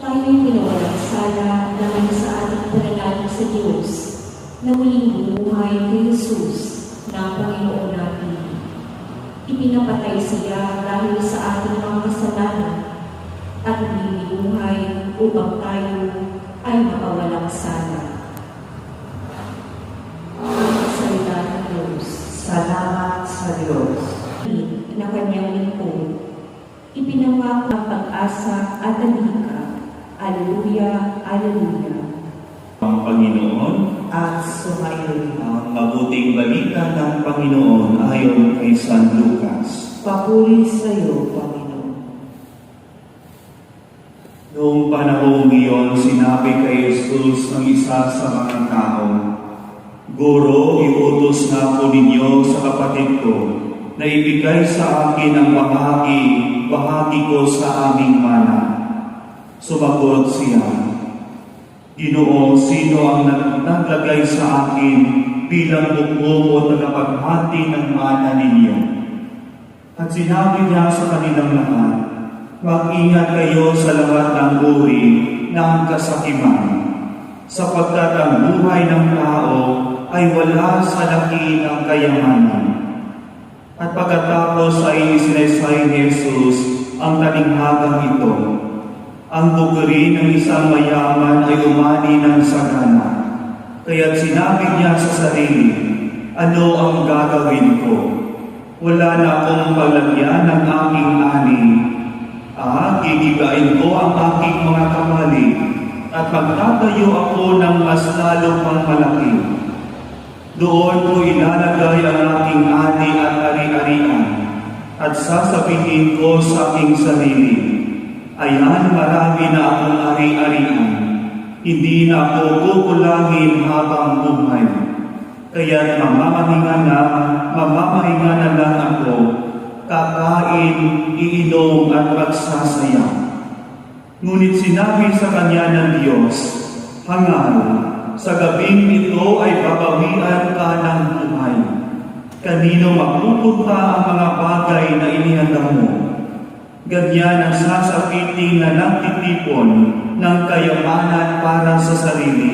tayo'y pinawalang sala naman sa ating pananalig sa Diyos na muling bumuhay kay Jesus na Panginoon natin. Ipinapatay siya dahil sa ating mga kasalanan at muling binuhay upang tayo ay makawalang sala. Ang salita ng Diyos Salamat sa Diyos. na kanyang lingkod. Ipinangako ang pag-asa at tanika. Aleluya, Aleluya. Ang Panginoon, At sumayon ang mabuting balita ng Panginoon ayon kay San Lucas. Papuri sa iyo, Panginoon. Noong panahong iyon, sinabi kay Jesus ng isa sa mga tao, Guro, iutos na ako ninyo sa kapatid ko na ibigay sa akin ang bahagi, bahagi ko sa aming mana. Sumagot siya, Ginoo, sino ang nag- naglagay sa akin bilang bukong o tagapaghati ng mana ninyo? At sinabi niya sa kanilang lahat, Mag-ingat kayo sa lahat ng uri ng kasakiman, sapagkat ang buhay ng tao ay wala sa laki ng kayamanan. At pagkatapos ay isinesay ni Jesus ang talinghagang ito, ang bukuri ng isang mayaman ay umani ng sagana. Kaya't sinabi niya sa sarili, ano ang gagawin ko? Wala na akong palagyan ng aking ani. Ah, gigigain ko ang aking mga kamali at magtatayo ako ng mas lalo pang malaki. Doon ko ilalagay ang aking ani at ari-arian at sasabihin ko sa aking sarili, Ayan, marami na akong ari-arian. Hindi na ako kukulangin habang buhay. Kaya mamamahinga na, mamamahinga na lang ako, kakain, iinom at magsasaya. Ngunit sinabi sa kanya ng Diyos, Hangal, sa gabing ito ay babawian ka ng buhay. Kanino mapupunta ang mga bagay? Ganyan ang sasapitin na nagtitipon ng kayamanan para sa sarili,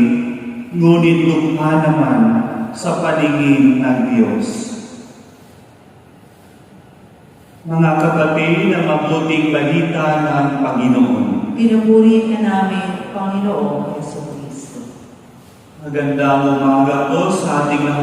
ngunit lukha naman sa paningin ng Diyos. Mga kapatid ng mabuting balita ng Panginoon. Pinupuri ka namin, Panginoon Yeso Kristo. Magandang umaga po sa ating.